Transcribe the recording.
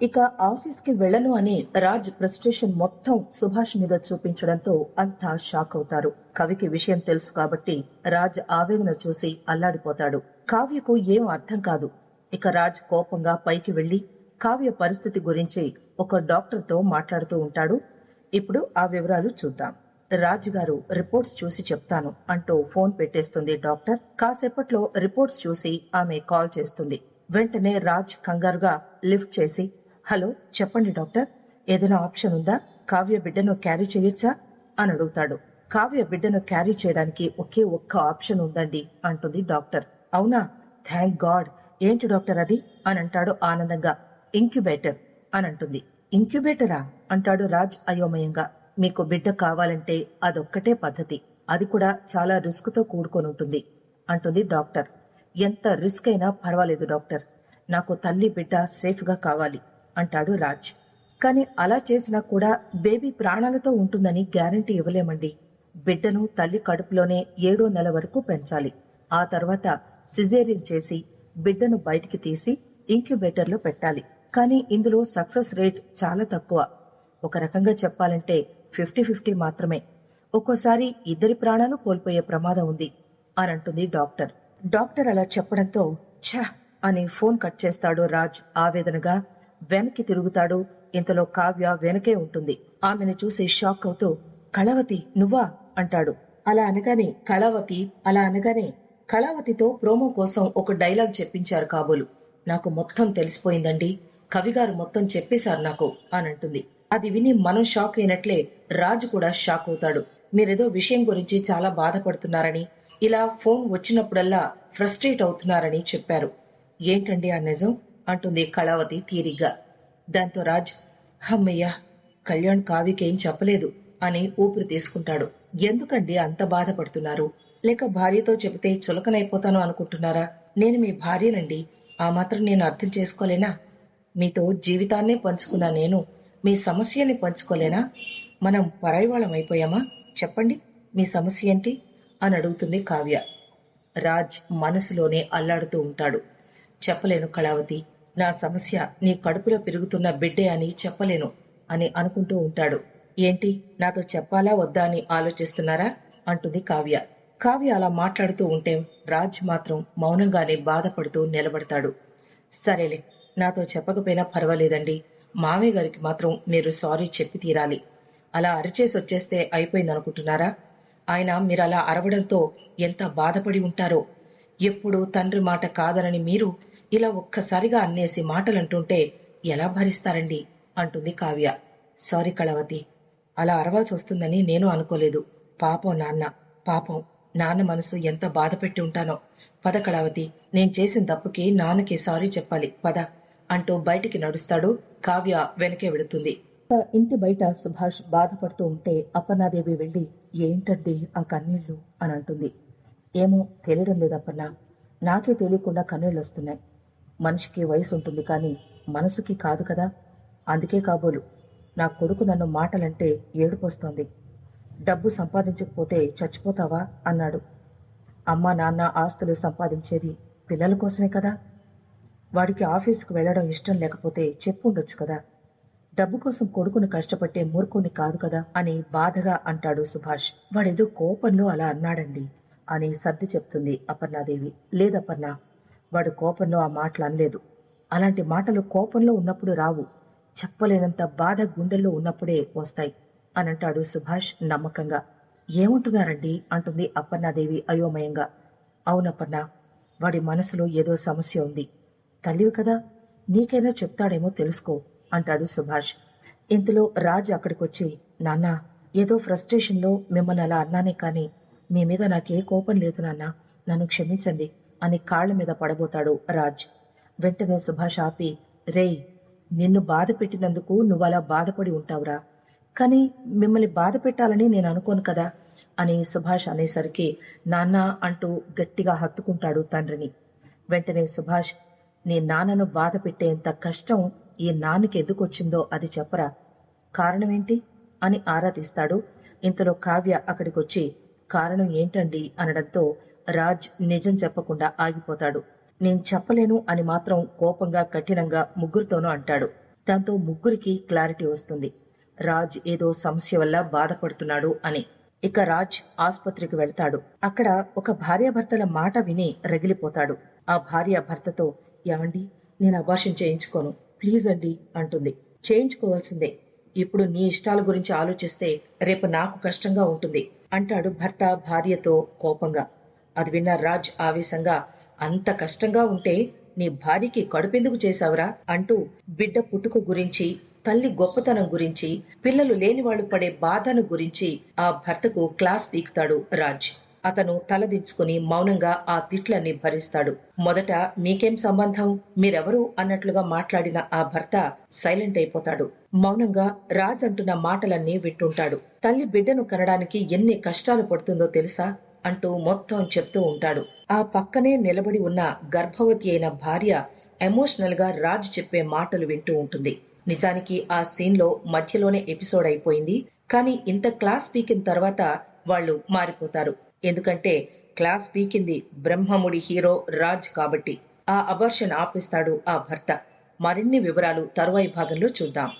ఇక ఆఫీస్కి వెళ్ళను అని రాజ్ ప్రెస్టేషన్ మొత్తం సుభాష్ మీద చూపించడంతో అంతా షాక్ అవుతారు. కవికి విషయం తెలుసు కాబట్టి రాజ్ ఆవేదన చూసి అల్లాడిపోతాడు. కావ్యకు ఏం అర్థం కాదు. ఇక రాజ్ కోపంగా పైకి వెళ్ళి కావ్య పరిస్థితి గురించి ఒక డాక్టర్తో మాట్లాడుతూ ఉంటాడు. ఇప్పుడు ఆ వివరాలు చూద్దాం. రాజ్ గారు రిపోర్ట్స్ చూసి చెప్తాను అంటూ ఫోన్ పెట్టేస్తుంది డాక్టర్. కాసేపట్లో రిపోర్ట్స్ చూసి ఆమె కాల్ చేస్తుంది. వెంటనే రాజ్ కంగారుగా లిఫ్ట్ చేసి హలో చెప్పండి డాక్టర్. ఏదైనా ఆప్షన్ ఉందా? కావ్య బిడ్డను క్యారీ చేయొచ్చా? అని అడుగుతాడు. కావ్య బిడ్డను క్యారీ చేయడానికి ఒకే ఒక్క ఆప్షన్ ఉందండి అంటుంది డాక్టర్. అవునా? Thank God. ఏంటి డాక్టర్ అది? అని అంటాడు ఆనందంగా. ఇంక్యుబేటర్ అని అంటుంది. ఇంక్యుబేటరా? అంటాడు రాజ్ అయోమయంగా. మీకు బిడ్డ కావాలంటే అదొక్కటే పద్ధతి. అది కూడా చాలా రిస్క్తో కూడుకొని ఉంటుంది అంటుంది డాక్టర్. ఎంత రిస్క్ అయినా పర్వాలేదు డాక్టర్. నాకు తల్లి బిడ్డ సేఫ్గా కావాలి. అంటాడు రాజ్. కానీ అలా చేసినా కూడా బేబీ ప్రాణాలతో ఉంటుందని గ్యారంటీ ఇవ్వలేమండి. బిడ్డను తల్లి కడుపులోనే ఏడో నెల వరకు పెంచాలి. ఆ తర్వాత సిజేరియన్ చేసి బిడ్డను బయటికి తీసి ఇంక్యుబేటర్లో పెట్టాలి. కానీ ఇందులో సక్సెస్ రేట్ చాలా తక్కువ. ఒక రకంగా చెప్పాలంటే ఫిఫ్టీ ఫిఫ్టీ మాత్రమే. ఒక్కోసారి ఇద్దరి ప్రాణాలు కోల్పోయే ప్రమాదం ఉంది అని అంటుంది డాక్టర్. డాక్టర్ అలా చెప్పడంతో ఛ! అని ఫోన్ కట్ చేస్తాడు రాజ్ ఆవేదనగా వెనక్కి తిరుగుతాడు. ఇంతలో కావ్య వెనకే ఉంటుంది. ఆమెను చూసి షాక్ అవుతూ కళావతి నువ్వా? అంటాడు. అలా అనగానే కళావతి అలా అనగానే కళావతితో ప్రోమో కోసం ఒక డైలాగ్ చెప్పించారు కాబోలు. నాకు మొత్తం తెలిసిపోయిందండి. కవిగారు మొత్తం చెప్పేశారు నాకు అని అంటుంది. అది విని మనం షాక్ అయినట్లే రాజు కూడా షాక్ అవుతాడు. మీరేదో విషయం గురించి చాలా బాధపడుతున్నారని ఇలా ఫోన్ వచ్చినప్పుడల్లా ఫ్రస్ట్రేట్ అవుతున్నారని చెప్పారు. ఏంటండి ఆ నిజం? అంటుంది కళావతి తీరిగ్గా. దాంతో రాజ్ హమ్మయ్యా కళ్యాణ్ కావికేం చెప్పలేదు అని ఊపిరి తీసుకుంటాడు. ఎందుకండి అంత బాధపడుతున్నారు? లేక భార్యతో చెబితే చులకనైపోతాను అనుకుంటున్నారా? నేను మీ భార్యనండి. ఆ మాత్రం నేను అర్థం చేసుకోలేనా? మీతో జీవితాన్నే పంచుకున్నా నేను మీ సమస్యని పంచుకోలేనా? మనం పరాయివాళ్ళం అయిపోయామా? చెప్పండి మీ సమస్య ఏంటి అని అడుగుతుంది కావ్య. రాజ్ మనసులోనే అల్లాడుతూ ఉంటాడు. చెప్పలేను కళావతి. నా సమస్య నీ కడుపులో పెరుగుతున్న బిడ్డే అని చెప్పలేను అని అనుకుంటూ ఉంటాడు. ఏంటి? నాతో చెప్పాలా వద్దా అని ఆలోచిస్తున్నారా? అంటుంది కావ్య. కావ్య అలా మాట్లాడుతూ ఉంటే రాజ్ మాత్రం మౌనంగానే బాధపడుతూ నిలబడతాడు. సరేలే నాతో చెప్పకపోయినా పర్వాలేదండి. మామయ్య గారికి మాత్రం మీరు సారీ చెప్పి తీరాలి. అలా అరిచేసి వచ్చేస్తే అయిపోయిందనుకుంటున్నారా? ఆయన మీరు అలా అరవడంతో ఎంత బాధపడి ఉంటారో? ఎప్పుడు తండ్రి మాట కాదనని మీరు ఇలా ఒక్కసారిగా అన్నేసి మాటలంటుంటే ఎలా భరిస్తారండి? అంటుంది కావ్య. సారీ కళావతి అలా అరవాల్సి వస్తుందని నేను అనుకోలేదు. పాపం నాన్న పాపం. నాన్న మనసు ఎంత బాధ పెట్టి ఉంటానో. పద కళావతి నేను చేసిన తప్పుకి నాన్నకి సారీ చెప్పాలి. పద. అంటూ బయటికి నడుస్తాడు కావ్య వెనకే వెళుతుంది. ఇంటి బయట సుభాష్ బాధపడుతూ ఉంటే అప్పన్నాదేవి వెళ్ళి ఏంటండి ఆ కన్నీళ్ళు అని అంటుంది. ఏమో తెలియడం లేదప్పన్నా నాకే తెలియకుండా కన్నీళ్ళు వస్తున్నాయి మనిషికి వయసు ఉంటుంది కానీ మనసుకి కాదు కదా? అందుకే కాబోలు నా కొడుకు నన్ను మాటలంటే ఏడుపొస్తోంది. డబ్బు సంపాదించకపోతే చచ్చిపోతావా? అన్నాడు. అమ్మ నాన్న ఆస్తులు సంపాదించేది పిల్లల కోసమే కదా? వాడికి ఆఫీసుకు వెళ్ళడం ఇష్టం లేకపోతే చెప్పుండొచ్చు కదా? డబ్బు కోసం కొడుకును కష్టపట్టే మూర్ఖుణ్ణి కాదు కదా? అని బాధగా అంటాడు సుభాష్. వాడేదో కోపంలో అలా అన్నాడండి అని సర్ది చెప్తుంది అపర్ణాదేవి. లేదపర్ణ వాడు కోపంలో ఆ మాటలు అనలేదు. అలాంటి మాటలు కోపంలో ఉన్నప్పుడు రావు. చెప్పలేనంత బాధ గుండెల్లో ఉన్నప్పుడే వస్తాయి అని అంటాడు సుభాష్ నమ్మకంగా. ఏమంటున్నారండి? అంటుంది అపర్ణాదేవి అయోమయంగా. అవునపర్ణ వాడి మనసులో ఏదో సమస్య ఉంది. తల్లివి కదా నీకైనా చెప్తాడేమో తెలుసుకో అంటాడు సుభాష్. ఇంతలో రాజ్ అక్కడికొచ్చి నాన్న ఏదో ఫ్రస్ట్రేషన్లో మిమ్మల్ని అలా అన్నానే కానీ మీ మీద నాకే కోపం లేదు నాన్న. నన్ను క్షమించండి. అని కాళ్ళ మీద పడబోతాడు రాజ్. వెంటనే సుభాష్ ఆపి రేయ్ నిన్ను బాధ పెట్టినందుకు నువ్వు అలా బాధపడి ఉంటావురా. కానీ మిమ్మల్ని బాధ పెట్టాలని నేను అనుకోను కదా అని సుభాష్ అనేసరికి నాన్న అంటూ గట్టిగా హత్తుకుంటాడు తండ్రిని. వెంటనే సుభాష్ నీ నాన్నను బాధ పెట్టేంత కష్టం ఈ నాన్నకి ఎందుకొచ్చిందో అది చెప్పరా. కారణమేంటి అని ఆరా తీస్తాడు. ఇంతలో కావ్య అక్కడికొచ్చి కారణం ఏంటండి? అనడంతో రాజ్ నిజం చెప్పకుండా ఆగిపోతాడు. నేను చెప్పలేను అని మాత్రం కోపంగా కఠినంగా ముగ్గురితోనూ అంటాడు. దాంతో ముగ్గురికి క్లారిటీ వస్తుంది. రాజ్ ఏదో సమస్య వల్ల బాధపడుతున్నాడు అని. ఇక రాజ్ ఆసుపత్రికి వెళ్తాడు. అక్కడ ఒక భార్యాభర్తల మాట విని రగిలిపోతాడు. ఆ భార్య భర్తతో యాండి నేను అబార్షన్ చేయించుకోను. ప్లీజ్ అండి అంటుంది. చేయించుకోవాల్సిందే. ఇప్పుడు నీ ఇష్టాల గురించి ఆలోచిస్తే రేపు నాకు కష్టంగా ఉంటుంది అంటాడు భర్త భార్యతో కోపంగా. అది విన్న రాజ్ ఆవేశంగా అంత కష్టంగా ఉంటే నీ భార్యకి కడుపెందుకు చేశావురా? అంటూ బిడ్డ పుట్టుక గురించి తల్లి గొప్పతనం గురించి పిల్లలు లేని వాళ్ళు పడే బాధను గురించి ఆ భర్తకు క్లాస్ పీకుతాడు రాజ్. అతను తలదించుకుని మౌనంగా ఆ తిట్లన్నీ భరిస్తాడు. మొదట మీకేం సంబంధం? మీరెవరు? అన్నట్లుగా మాట్లాడిన ఆ భర్త సైలెంట్ అయిపోతాడు. మౌనంగా రాజ్ అంటున్న మాటలన్నీ వింటుంటాడు. తల్లి బిడ్డను కనడానికి ఎన్ని కష్టాలు పడుతుందో తెలుసా? అంటూ మొత్తం చెప్తూ ఉంటాడు. ఆ పక్కనే నిలబడి ఉన్న గర్భవతి అయిన భార్య ఎమోషనల్గా రాజ్ చెప్పే మాటలు వింటూ ఉంటుంది. నిజానికి ఆ సీన్లో మధ్యలోనే ఎపిసోడ్ అయిపోయింది. కానీ ఇంత క్లాస్ పీకిన తర్వాత వాళ్ళు మారిపోతారు. ఎందుకంటే క్లాస్ పీకింది బ్రహ్మముడి హీరో రాజ్ కాబట్టి. ఆ అబర్షన్ ఆపిస్తాడు ఆ భర్త. మరిన్ని వివరాలు తరువాయి భాగంలో చూద్దాం.